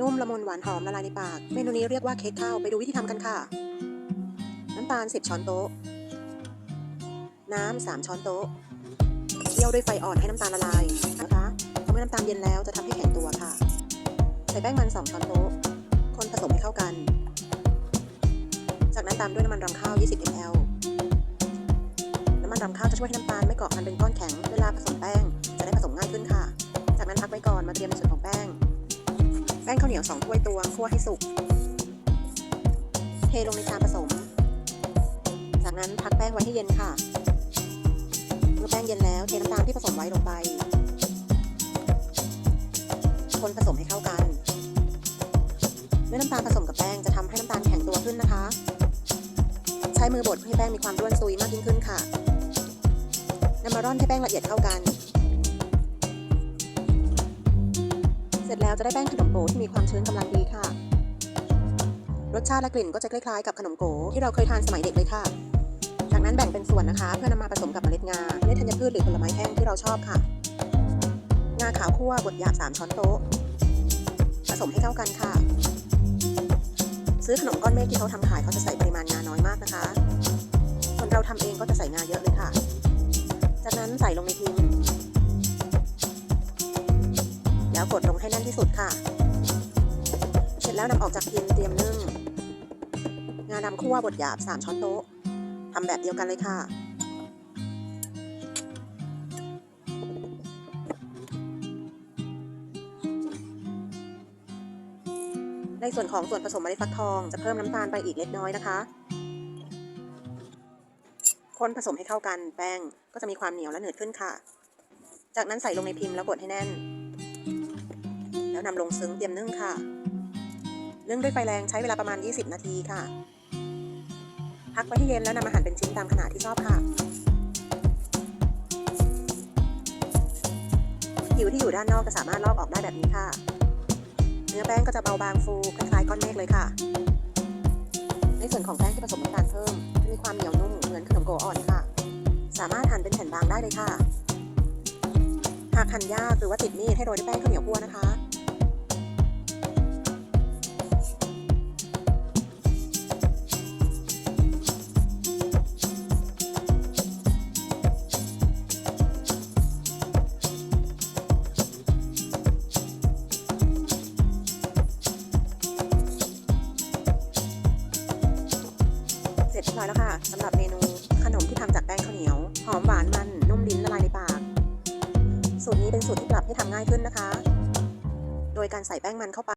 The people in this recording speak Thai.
นุ่มละมุนหวานหอมละลายในปาก เมนูนี้เรียกว่าเค้กข้าว ไปดูวิธีทำกันค่ะ น้ำตาล 10 ช้อนโต๊ะ น้ำ 3 ช้อนโต๊ะ เคี่ยวด้วยไฟอ่อนให้น้ำตาลละลายนะคะพอเมื่อน้ำตาลเย็นแล้วจะทำให้แข็งตัวค่ะ ใส่แป้งมัน 2 ช้อนโต๊ะ คนผสมให้เข้ากัน จากนั้นตามด้วยน้ำมันรำข้าว 20 ml น้ำมันรำข้าวจะช่วยให้น้ำตาลไม่เกาะกันเป็นก้อนแข็ง เวลาผสมแป้งจะได้ผสมง่ายขึ้นค่ะ จากนั้นพักไว้ก่อนมาเตรียมในส่วนของแป้ง แป้งข้าวเหนียว2ถ้วยตวงคั่วให้สุก เทลงในชามผสม จากนั้นพักแป้งไว้ให้เย็นค่ะ เมื่อแป้งเย็นแล้วเทน้ำตาลที่ผสมไว้ลงไป คนผสมให้เข้ากัน เมื่อน้ำตาลผสมกับแป้งจะทำให้น้ำตาลแข็งตัวขึ้นนะคะ ใช้มือบดเพื่อให้แป้งมีความร่วนซุยมากยิ่งขึ้นค่ะนำมาร่อนให้แป้งละเอียดเข้ากัน ร็จแล้วจะได้แป้งขนมโก๋ที่มีความชื้นกำลังดีค่ะ รสชาติและกลิ่นก็จะคล้ายๆกับขนมโก๋ที่เราเคยทานสมัยเด็กเลยค่ะ จากนั้นแบ่งเป็นส่วนนะคะ เพื่อนำมาผสมกับเมล็ดงาเมล็ดธัญพืชหรือผลไม้แห้งที่เราชอบค่ะงาขาวคั่วบดหยาบ3ช้อนโต๊ะ ผสมให้เข้ากันค่ะ ซื้อขนมก้อนเมฆที่เขาทำขายเขาจะใส่ปริมาณงาน้อยมากนะคะส่วนเราทำเองก็จะใส่งาเยอะเลยค่ะ จากนั้นใส่ลงในพิมพ์ แล้วกดลงให้แน่นที่สุดค่ะ เสร็จแล้วนำออกจากพิมพ์เตรียมนึ่ง งาดำคั่วบดหยาบ 3 ช้อนโต๊ะทำแบบเดียวกันเลยค่ะในส่วนของส่วนผสมเมล็ดฟักทองจะเพิ่มน้ำตาลไปอีกเล็กน้อยนะคะ คนผสมให้เข้ากันแป้งก็จะมีความเหนียวและหนืดขึ้นค่ะ จากนั้นใส่ลงในพิมพ์แล้วกดให้แน่น แล้วนำลงซึ้งเตรียมนึ่งค่ะ นึ่งด้วยไฟแรงใช้เวลาประมาณ 20 นาทีค่ะ พักไว้ให้เย็นแล้วนำมาหั่นเป็นชิ้นตามขนาดที่ชอบค่ะผิวที่อยู่ด้านนอกจะสามารถลอกออกได้แบบนี้ค่ะ เนื้อแป้งก็จะเบาบางฟูคล้ายๆก้อนเมฆเลยค่ะ ในส่วนของแป้งที่ผสมน้ำตาลเพิ่มจะมีความเหนียวนุ่มเหมือนขนมโกอ่อนค่ะ สามารถหั่นเป็นแผ่นบางได้เลยค่ะ หากหั่นยากหรือว่าติดมีดให้โรยด้วยแป้งข้าวเหนียวคั่วนะคะ สร็จเรียบร้อยแล้วค่ะสำหรับเมนูขนมที่ทำจากแป้งข้าวเหนียว หอมหวานมันนุ่มลิ้นละลายในปาก สูตรนี้เป็นสูตรที่ปรับให้ทำง่ายขึ้นนะคะ โดยการใส่แป้งมันเข้าไป